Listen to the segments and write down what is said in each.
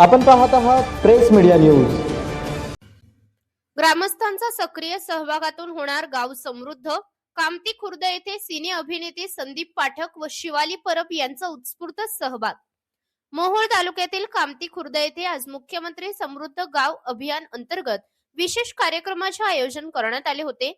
आपण पाहत आहात प्रेस मीडिया न्यूज. ग्रामस्थांचा सक्रिय सहभागातून होणार गाव समृद्ध. कामती खुर्द येथे सिने अभिनेते संदीप पाठक व शिवाली परब यांचा उत्स्फूर्त सहभाग. मोहोळ तालुक्यातील कामती खुर्द येथे आज मुख्यमंत्री समृद्ध गाव अभियान अंतर्गत विशेष कार्यक्रमाचे आयोजन करण्यात आले होते.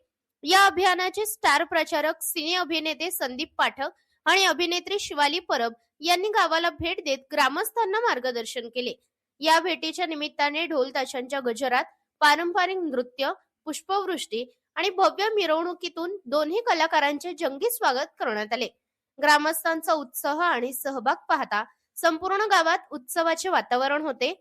या अभियानाचे स्टार प्रचारक सिने अभिनेते संदीप पाठक आणि अभिनेत्री शिवाली परब यांनी गावाला भेट देत ग्रामस्थांना मार्गदर्शन केले. या भेटीच्या निमित्ताने ढोल ताशांच्या गजरात पारंपरिक नृत्य पुष्पवृष्टी आणि भव्य मिरवणुकीतून दोन्ही कलाकारांचे जंगी स्वागत करण्यात आले. ग्रामस्थांचा उत्साह आणि सहभाग पाहता संपूर्ण गावात उत्सवाचे वातावरण होते.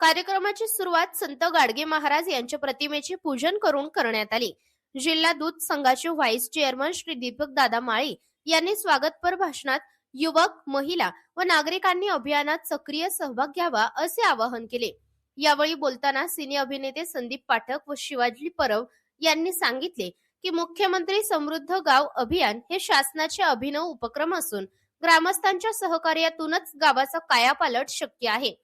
कार्यक्रमाची सुरुवात संत गाडगे महाराज यांच्या प्रतिमेचे पूजन करून करण्यात आली. जिल्हा दूध संघाचे व्हाईस चेअरमन श्री दीपक दादा माळी यांनी स्वागतपर भाषणात युवक महिला व नागरिकांनी अभियानात सक्रिय सहभाग घ्यावा असे आवाहन केले. यावेळी बोलताना सिने अभिनेते संदीप पाठक व शिवाजी परब यांनी सांगितले की मुख्यमंत्री समृद्ध गाव अभियान हे शासनाचे अभिनव उपक्रम असून ग्रामस्थांच्या सहकार्यातूनच गावाचा कायापालट शक्य आहे.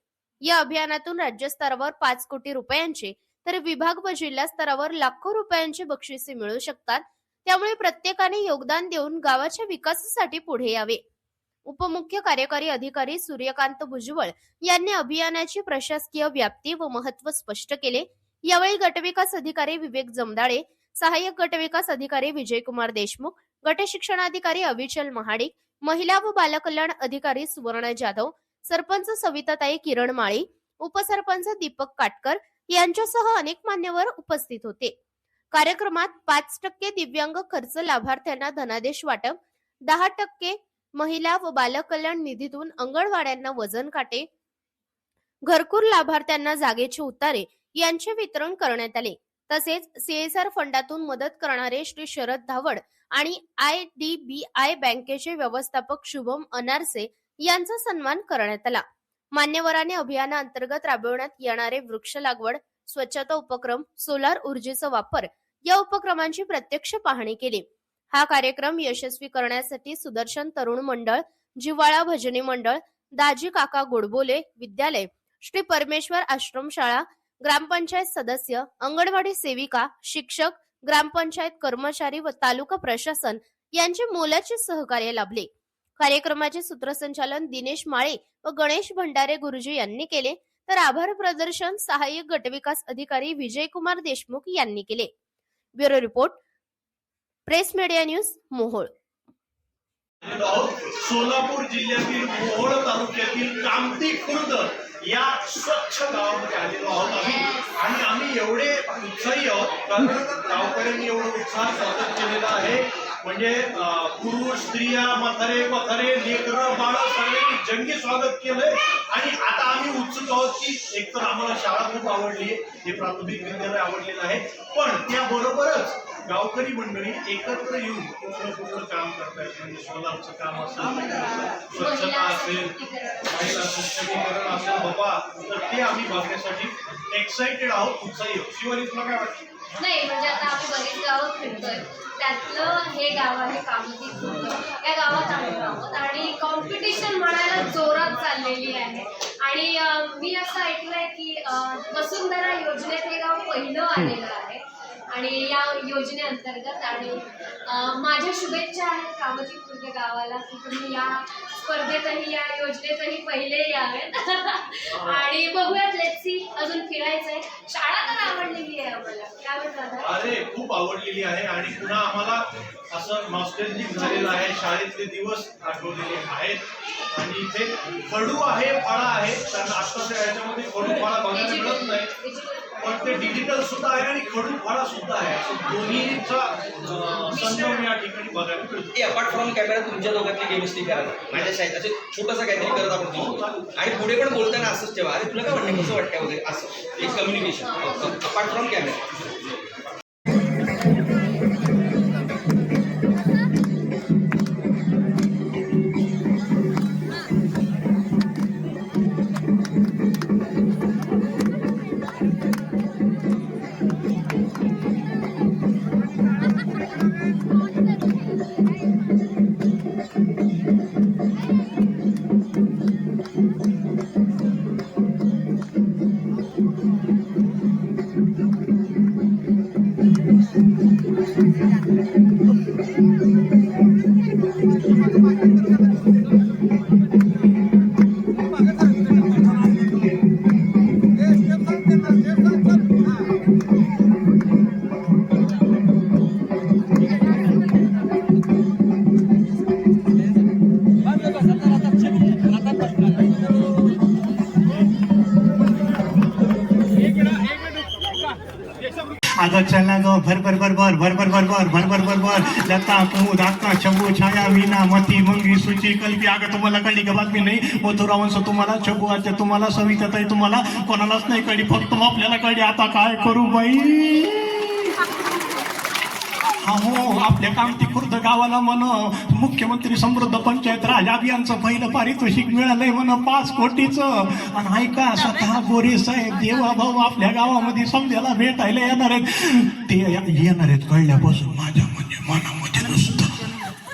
या अभियानातून राज्य स्तरावर पाच कोटी रुपयांचे तर विभाग व जिल्हा स्तरावर लाखो रुपयांचे बक्षिसे मिळू शकतात त्यामुळे प्रत्येकाने योगदान देऊन गावाच्या विकासासाठी पुढे यावे. उपमुख्य कार्यकारी अधिकारी सूर्यकांत भुजबळ यांनी अभियानाची प्रशासकीय व्याप्ती व महत्त्व स्पष्ट केले. यावेळी गटविकास अधिकारी विवेक जमदाळे सहाय्यक गटविकास अधिकारी विजयकुमार देशमुख गट शिक्षणाधिकारी अविचल महाडिक महिला व बालकल्याण अधिकारी सुवर्ण जाधव सरपंच सविताताई किरण माळी उपसरपंच दीपक काटकर यांच्यासह अनेक मान्यवर उपस्थित होते. कार्यक्रमात पाच टक्के दिव्यांग खर्च लाभार्थ्यांना धनादेश वाटप दहा टक्के महिला व बालकल्याण निधीतून अंगणवाड्यांना वजन काटे घरकुल लाभार्थ्यांना जागेचे उतारे यांचे वितरण करण्यात आले. तसेच सीएसआर फंडातून मदत करणारे श्री शरद धावड आणि आय डी बी आय बँकेचे व्यवस्थापक शुभम अनारसे यांचा सन्मान करण्यात आला. मान्यवरांनी अभियानाअंतर्गत राबवण्यात येणारे वृक्ष लागवड स्वच्छता उपक्रम सोलार ऊर्जेचा वापर या उपक्रमांची प्रत्यक्ष पाहणी केली. हा कार्यक्रम यशस्वी करण्यासाठी सुदर्शन तरुण मंडळ जिव्हाळा भजनी मंडळ दाजी काका गोडबोले विद्यालय श्री परमेश्वर आश्रमशाळा ग्रामपंचायत सदस्य अंगणवाडी सेविका शिक्षक ग्रामपंचायत कर्मचारी व तालुका प्रशासन यांचे मोलाचे सहकार्य लाभले. कार्यक्रमाचे सूत्रसंचालन दिनेश माळे व गणेश भंडारे गुरुजी यांनी केले. तर आभार प्रदर्शन सहाय्यक गटविकास अधिकारी विजयकुमार देशमुख यांनी केले. Bureau report press media news Mohol. Solapur जिल्ह्यातील मोहोळ तालुक्यातील कामती खुर्द या स्वच्छ गावामध्ये आलेलो आहोत आम्ही. आणि आम्ही एवढे उत्साही आहोत. कारण गावकऱ्यांनी एवढं उत्साह स्वागत केलेला आहे. म्हणजे पुरुष स्त्रिया म्हातारे पथारे लेकर बाळ सगळ्यांनी जंगी स्वागत केलंय. आणि आता आम्ही उत्सुक आहोत की एकतर आम्हाला शाळा खूप आवडली आहे हे प्राथमिक विद्यालय आवडलेलं आहे. पण त्याबरोबरच गावकरी मंडळी एकत्र येऊन कुठलं कुठलं काम करतायत. म्हणजे सोलारचं काम असेल स्वच्छता असेल महिला सक्षमीकरण असेल बाबा तर ते आम्ही बघण्यासाठी एक्साइटेड आहोत उत्साही आहोत. शिवानी तुला काय वाटतं? नाही म्हणजे आता आम्ही बरेच गावं फिरतोय. त्यातलं हे गाव आहे कामती खुर्द या गावात आम्ही आहोत आणि कॉम्पिटिशन म्हणायला जोरात चाललेली आहे. आणि मी असं ऐकलंय की वसुंधरा योजनेत हे गाव पहिलं आलेलं आहे. आणि या योजनेअंतर्गत आणि माझ्या शुभेच्छा आहेत कामती खुर्द गावाला की तुम्ही या स्पर्धेतही या योजनेतही पहिले यावेत. आणि बघूयात लेट्सी अजून फिरायचंय. शाळा तर आवडलेली आहे आम्हाला काय म्हणतात अरे खूप आवडलेली आहे आणि पुन्हा आम्हाला असं नॉस्टॅल्जिक झालेलं आहे शाळेतले दिवस आठवलेले आहेत. आणि इथे खडू आहे फळा आहे कारण आत्ताच्या याच्यामध्ये खडू फळा बघायला मिळत नाही. पण ते डिजिटल सुद्धा आहे आणि खडू फळा सुद्धा आहे. असं दोन्हीचा संगम या ठिकाणी बघायला मिळतो. ते अपार्ट फ्रॉम कॅमेरा तुमच्या दोघांतली केमिस्ट्री करा माझ्या शाळेत असं छोटंसं काहीतरी करत आपण आणि पुढे पण बोलताना असंच ठेवा. अरे तुला काय वाटतं? कसं वाटतं वगैरे? असं. एक कम्युनिकेशन अपार्ट फ्रॉम कॅमेरा अगं चला ग भर भर भर भर भर भर भर भर भर भर भर भर। लता कुमुद आत्मा शंभू छाया मीना मती मंगी सुची कल्पी अगं तुम्हाला कळली का बातमी नाही? मथुरावंश तुम्हाला शंभू आच्या तुम्हाला सविताताई तुम्हाला कोणालाच नाही कळली फक्त मग आपल्याला कळली. आता काय करू बाई? अहो आपल्या कामती खुर्द गावाला म्हण मुख्यमंत्री समृद्ध पंचायत राज अभियानचं पहिलं पारितोषिक मिळालंय म्हण पाच कोटीचं. आणि ऐका स्वतः गोरे साहेब देवा भाऊ आपल्या गावामध्ये समजायला भेटायला येणार आहेत. ते येणार आहेत कळल्यापासून माझ्या म्हणजे मनामध्ये नुसतं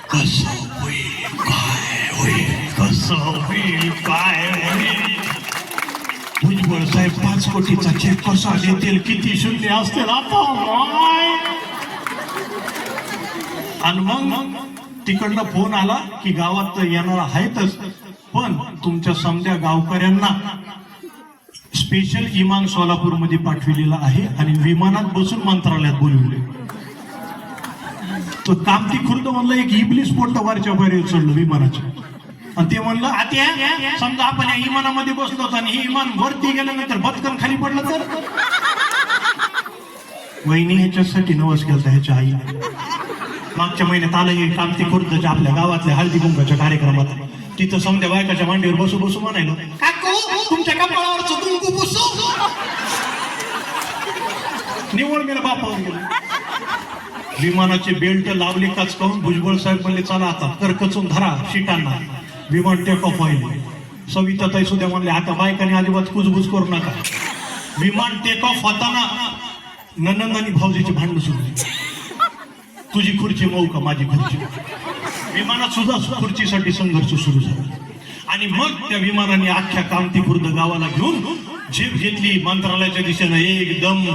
कसं होईल काय होईल कसं होईल काय होईल? भुजबळ साहेब पाच कोटीचा चेक कसा देतील? किती शून्य असतील? आता आणि मग तिकडनं फोन आला की गावात तर येणार आहेतच पण तुमच्या समजा गावकऱ्यांना स्पेशल इमान सोलापूरमध्ये पाठविलेला आहे आणि विमानात बसून मंत्रालयात बोलवले. तो तामती खुर्द म्हणलं एक इबली स्फोट वरच्या बाहेर चढलो विमानाच्या. आणि ते म्हणलं आता समजा आपण या इमानामध्ये बसलो आणि हे इमान वरती गेल्यानंतर बदकन खाली पडलं तर? वहिनी ह्याच्यासाठी नवस केलता ह्याच्या आई मागच्या महिन्यात आलं हे कामती खुर्दच्या आपल्या गावातल्या हळदी कुंकाच्या कार्यक्रमात. तिथं समध्या बायकाच्या मांडीवर बसू बसू म्हणायलो तुमच्या कपाळावरचं कुंकू बसू निवड गेलं बापावर गेलं. विमानाचे बेल्ट लावले काचकावून भुजबळ साहेब म्हणले चला आता तर कचून धरा शिटांना. विमान टेक ऑफ होईल. सविता ताई सुद्धा म्हणले आता बायकाने अजिबात कुजबुज करू नका. विमान टेक ऑफ होताना ननंद आणि भाऊजीची भांडण सुरू झाली. तुझी खुर्ची मऊ का माझी खुर्ची? विमानात सुद्धा खुर्चीसाठी संघर्ष सुरू झाला. आणि मग त्या विमानाने अख्ख्या कांतीपूर्द गावाला घेऊन झेप घेतली. मंत्रालयाच्या दिशेनं एकदम